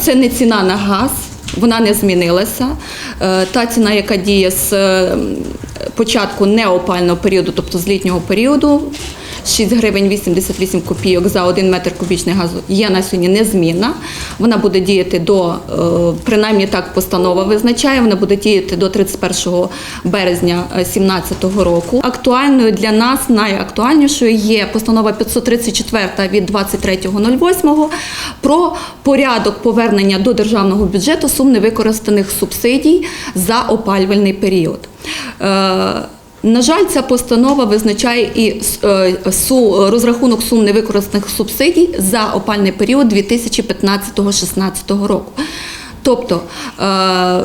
Це не ціна на газ, вона не змінилася. Е, Та ціна, яка діє з початку неопального періоду, тобто з літнього періоду, 6 гривень 88 копійок за 1 метр кубічний газу є на сьогодні незмінна. Вона буде діяти до, е, принаймні так постанова визначає, вона буде діяти до 31 березня 2017 року. Актуальною для нас найактуальнішою є постанова 534 від 23.08 про порядок повернення до державного бюджету сум невикористаних субсидій за опалювальний період. На жаль, ця постанова визначає і е, су- розрахунок сум невикористаних субсидій за опальний період 2015-16 року. Тобто, е,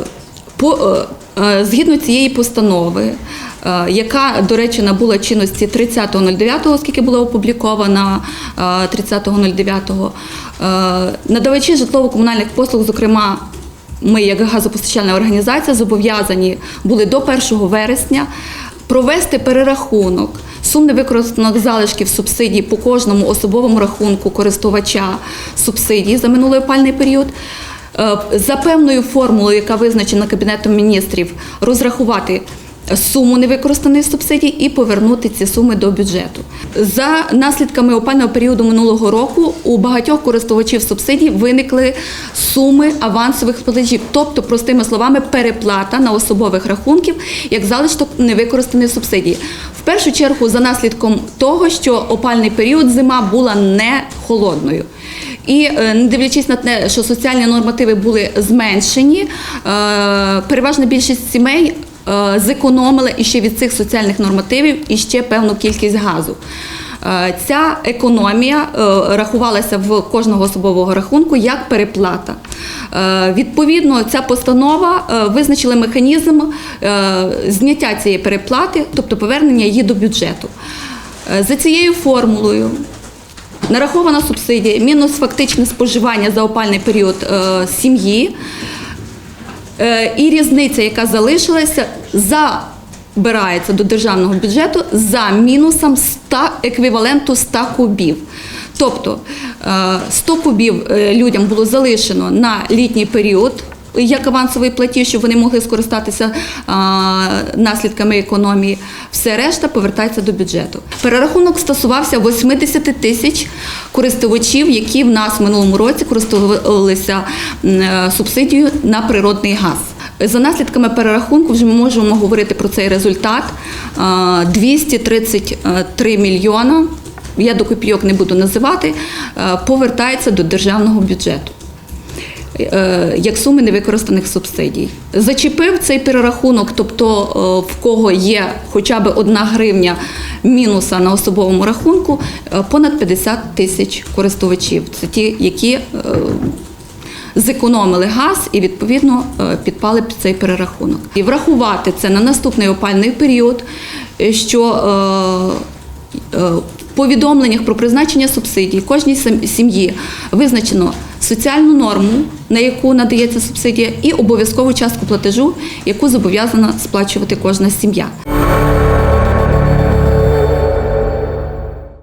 по, е, згідно цієї постанови, яка, до речі, набула чинності 30.09, оскільки була опублікована е, 30.09, е, надавачі житлово-комунальних послуг, зокрема, ми, як газопостачальна організація, зобов'язані були до 1 вересня провести перерахунок сум невикористаних залишків субсидій по кожному особовому рахунку користувача субсидій за минулий опальний період. Е, За певною формулою, яка визначена Кабінетом міністрів, розрахувати суму невикористаних субсидій і повернути ці суми до бюджету. За наслідками опального періоду минулого року у багатьох користувачів субсидій виникли суми авансових платежів, тобто, простими словами, переплата на особових рахунків як залишок невикористаних субсидій. В першу чергу за наслідком того, що опальний період зима була не холодною. І е, не дивлячись на те, що соціальні нормативи були зменшені, е, переважна більшість сімей е, зекономила іще від цих соціальних нормативів іще певну кількість газу. Е, Ця економія е, рахувалася в кожного особового рахунку як переплата. Відповідно, ця постанова визначила механізм зняття цієї переплати, тобто повернення її до бюджету. За цією формулою Нарахована субсидія мінус фактичне споживання за опальний період сім'ї. Е, і різниця, яка залишилася, забирається до державного бюджету за мінусом 100, еквіваленту 100 кубів. Тобто е, 100 кубів е, людям було залишено на літній період. Як авансовий платіж, щоб вони могли скористатися а, наслідками економії, все решта повертається до бюджету. Перерахунок стосувався 80 тисяч користувачів, які в нас в минулому році користувалися е, субсидією на природний газ. За наслідками перерахунку вже ми можемо говорити про цей результат. А, 233 мільйона, я до копійок не буду називати, повертається до державного бюджету як суми невикористаних субсидій. Зачепив цей перерахунок, тобто е, в кого є хоча б одна гривня мінуса на особовому рахунку, е, понад 50 тисяч користувачів. Це ті, які е, зекономили газ і відповідно е, підпали під цей перерахунок. І врахувати це на наступний опальний період, е, що е, е, в повідомленнях про призначення субсидій кожній сім'ї визначено соціальну норму, на яку надається субсидія, і обов'язкову частку платежу, яку зобов'язана сплачувати кожна сім'я.